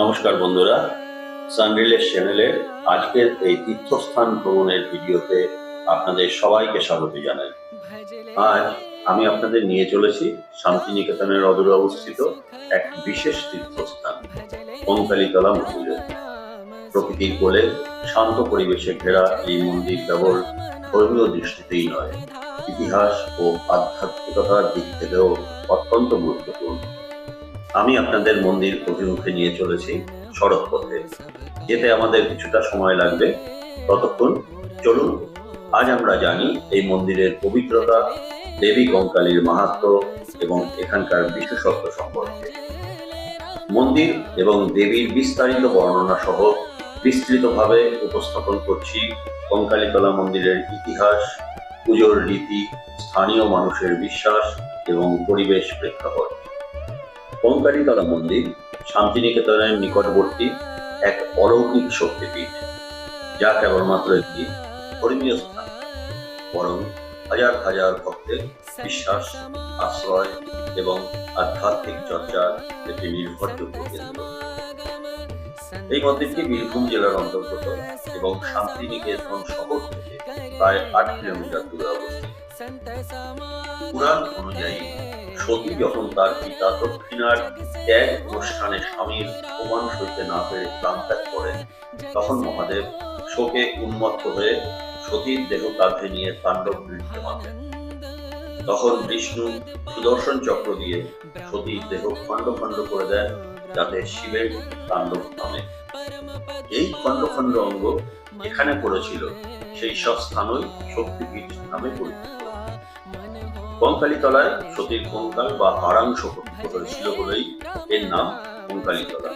নমস্কার বন্ধুরা সানরিলের চ্যানেলের আজকের এই তীর্থস্থান ভ্রমণের ভিডিওতে আপনাদের সবাইকে স্বাগত জানাই। আজ আমি আপনাদের নিয়ে চলেছি শান্তিনিকেতনের অদূরে অবস্থিত এক বিশেষ তীর্থস্থান কঙ্কালীতলা মন্দিরে। প্রকৃতির কোলে শান্ত পরিবেশে ঘেরা এই মন্দির কেবল ধর্মীয় দৃষ্টিতেই নয়, ইতিহাস ও আধ্যাত্মিকতার দিক থেকেও অত্যন্ত গুরুত্বপূর্ণ। আমি আপনাদের মন্দির অভিমুখে নিয়ে চলেছি সড়ক পথে যেতে আমাদের কিছুটা সময় লাগবে। ততক্ষণ চলুন, আজ আমরা জানি এই মন্দিরের পবিত্রতা, দেবী কঙ্কালীর মাহাত্ম এবং এখানকার বিশেষত্ব সম্পর্কে। মন্দির এবং দেবীর বিস্তারিত বর্ণনা সহ বিস্তৃতভাবে উপস্থাপন করছি কঙ্কালীতলা মন্দিরের ইতিহাস, পুজোর রীতি, স্থানীয় মানুষের বিশ্বাস এবং পরিবেশ প্রেক্ষাপট। কঙ্কালীতলা মন্দির শান্তিনিকেতনের নিকটবর্তী এক অলৌকিক শক্তিপীঠ, যা কেবলমাত্র একটি ধর্মীয় স্থান, বরং হাজার হাজার ভক্তের বিশ্বাস, আশ্রয় এবং আধ্যাত্মিক চর্চার একটি নির্ভরযোগ্য কেন্দ্র। এই মন্দিরটি বীরভূম জেলার অন্তর্গত এবং শান্তিনিকেতন শহর থেকে প্রায় আট কিলোমিটার দূরে অবস্থিত। পুরাণ অনুযায়ী, সতী যখন তার পিতা দক্ষিণার ত্যাগ অনুষ্ঠানে স্বামীর প্রমাণ সইতে না পেরে প্রাণ ত্যাগ করেন, তখন মহাদেব শোকে উন্মত্ত হয়ে সতীর দেহ কাঁধে নিয়ে তাণ্ডব মাতেন তখন বিষ্ণু সুদর্শন চক্র দিয়ে সতীর দেহ খণ্ড খণ্ড করে দেন, যাতে শিবের তাণ্ডব থামে এই খণ্ড খণ্ড অঙ্গ এখানে পড়েছিল, সেই সব স্থানই শক্তিপীঠ নামে পরিচিত। কঙ্কালীতলায় সতীর কঙ্কাল বা হারাংশ হয়েছিল বলেই এর নাম কঙ্কালীতলা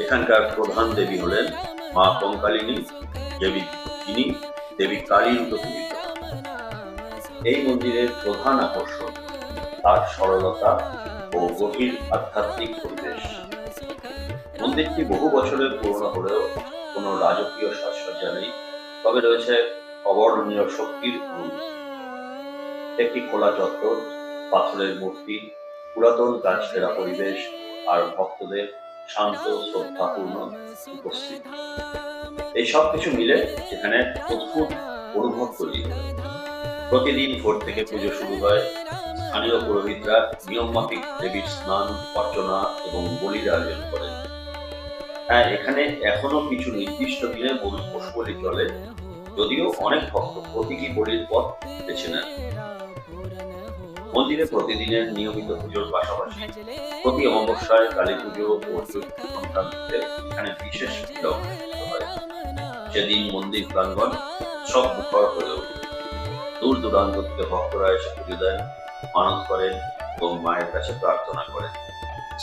এখানকার প্রধান দেবী হলেন মা কঙ্কালিনী দেবী যিনি দেবী কালীর প্রতিনিধিত এই মন্দিরের প্রধান আকর্ষণ তার সরলতা ও গভীর আধ্যাত্মিক পরিবেশ। মন্দিরটি বহু বছরের পুরনো হলেও কোনো রাজকীয় সাজসজ্জা নেই। তবে রয়েছে অবর্ণনীয় শক্তির রূপ। একটি খোলা চত্বর, পাথরের মূর্তি, পুরাতন কাজ ফেরা পরিবেশ আর ভক্তদের শান্ত, শ্রদ্ধাপূর্ণ উপস্থিতি। এই সব কিছু মিলে এখানে অদ্ভুত অনুভব হয় প্রতিদিন ভোর থেকে পুজো শুরু হয়। স্থানীয় পুরোহিতরা নিয়মমাফিক দেবীর স্নান, অর্চনা এবং বলির আয়োজন করেন। হ্যাঁ এখানে এখনও কিছু নির্দিষ্ট দিনে বলি পশু বলি চলে, যদিও অনেক ভক্ত প্রতীকী বলির পথ বেছে নেন। মন্দিরে প্রতিদিনের নিয়মিত পুজোর পাশাপাশি প্রতি অমাবস্যায় কালী পুজো ও সংক্রান্তিতে এখানে বিশেষ সেদিন মন্দির প্রাঙ্গণ সব মুখর হয়ে ওঠে। দূর দূরান্ত থেকে ভক্তরা এসে পুজো দেন, মানত করেন এবং মায়ের কাছে প্রার্থনা করেন।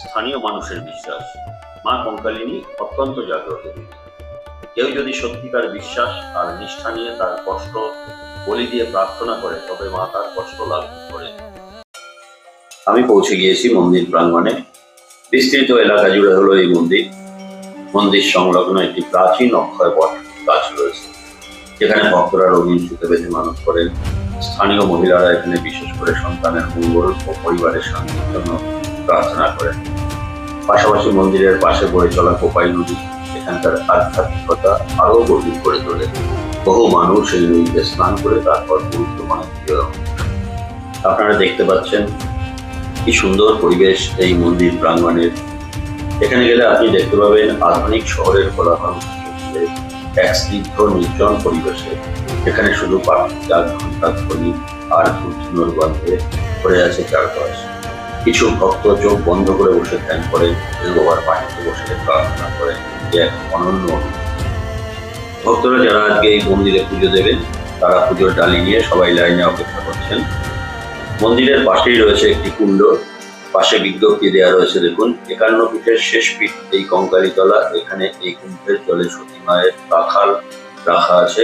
স্থানীয় মানুষের বিশ্বাস, মা কঙ্কালিনী অত্যন্ত জাগ্রত কেউ যদি সত্যিকার বিশ্বাস আর নিষ্ঠা নিয়ে তার কষ্ট বলি দিয়ে প্রার্থনা করে, তবে মা তার কষ্ট লাভ করে। আমি পৌঁছে গিয়েছি মন্দির প্রাঙ্গণে। বিস্তৃত এলাকা জুড়ে হলো এই মন্দির। মন্দির সংলগ্ন একটি প্রাচীন অক্ষয় বট গাছ রয়েছে, যেখানে ভক্তরা রঙিন সুতে বেঁধে মানুষ করেন। স্থানীয় মহিলারা এখানে বিশেষ করে সন্তানের মঙ্গল ও পরিবারের শান্তির জন্য প্রার্থনা করেন। পাশাপাশি মন্দিরের পাশে বয়ে চলা কোপাই নদী এখানকার আধ্যাত্মিকতা আরও গভীর করে তোলে। বহু মানুষ এই নদীতে স্নান করে তারপর মানবীয় আপনারা দেখতে পাচ্ছেন কি সুন্দর পরিবেশ এই মন্দির প্রাঙ্গণের। এখানে গেলে আপনি দেখতে পাবেন আধুনিক শহরের কোলাহল এক স্নিগ্ধ নির্জন পরিবেশে। এখানে শুধু ধ্বনি আর ধূপধুনোর গন্ধে ভরে আছে চারপাশ। কিছু ভক্ত চোখ বন্ধ করে বসে ধ্যান করেন এগোবার পানিতে বসে প্রার্থনা করেন এক অনন্য ভক্তরা যারা আজকে এই মন্দিরে পুজো দেবেন, তারা পুজোর ডালি নিয়ে সবাই লাইনে অপেক্ষা করছেন। মন্দিরের পাশেই রয়েছে একটি কুণ্ড। পাশে বিজ্ঞপ্তি দেওয়া রয়েছে, দেখুন, একান্ন পীঠের শেষ পীঠ এই কঙ্কালীতলা এখানে এই কুণ্ডের জলে সতী মায়ের রাখাল রাখা আছে।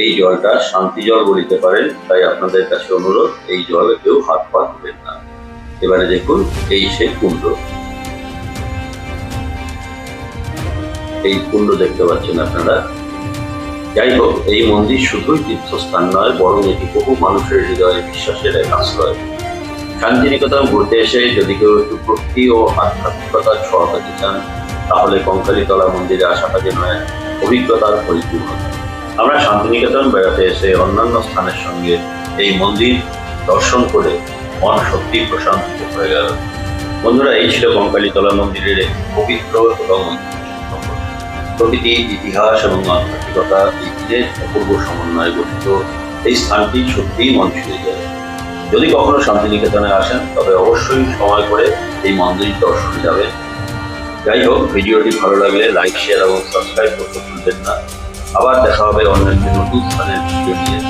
এই জলটা শান্তি জল বলিতে পারেন, তাই আপনাদের কাছে অনুরোধ, এই জলে কেউ হাত পা ধুবেন না। এবারে দেখুন, এই সেই কুণ্ড। এই কুণ্ড দেখতে পাচ্ছেন আপনারা। যাই হোক এই মন্দির শুধুই তীর্থস্থান নয়, বরং এটি বহু মানুষের হৃদয়ে বিশ্বাসের এক আশ্রয়। শান্তিনিকেতন ঘুরতে এসে যদি কেউ একটু ভক্তি ও আধ্যাত্মিকতার ছোঁয়া চান, তাহলে কঙ্কালীতলা মন্দিরে আসাটা যেন এক অভিজ্ঞতার পরিপূর্ণতা আমরা শান্তিনিকেতন বেড়াতে এসে অন্যান্য স্থানের সঙ্গে এই মন্দির দর্শন করে মন সত্যি প্রশান্তিত হয়ে গেল। বন্ধুরা, এই ছিল কঙ্কালীতলা মন্দিরের একটি পবিত্র এবং। প্রকৃতি ইতিহাস এবং আধ্যাত্মিকতা এই অপূর্ব সমন্বয়ে গঠিত এই স্থানটি সত্যিই মন ছুঁয়ে যায় যদি কখনো শান্তিনিকেতনে আসেন, তবে অবশ্যই সময় করে এই মন্দির দর্শনে যাবেন। যাই হোক, ভিডিওটি ভালো লাগলে লাইক শেয়ার এবং সাবস্ক্রাইব করতে ভুলবেন না। আবার দেখা হবে অন্য একটি নতুন স্থানের ভিডিও নিয়ে।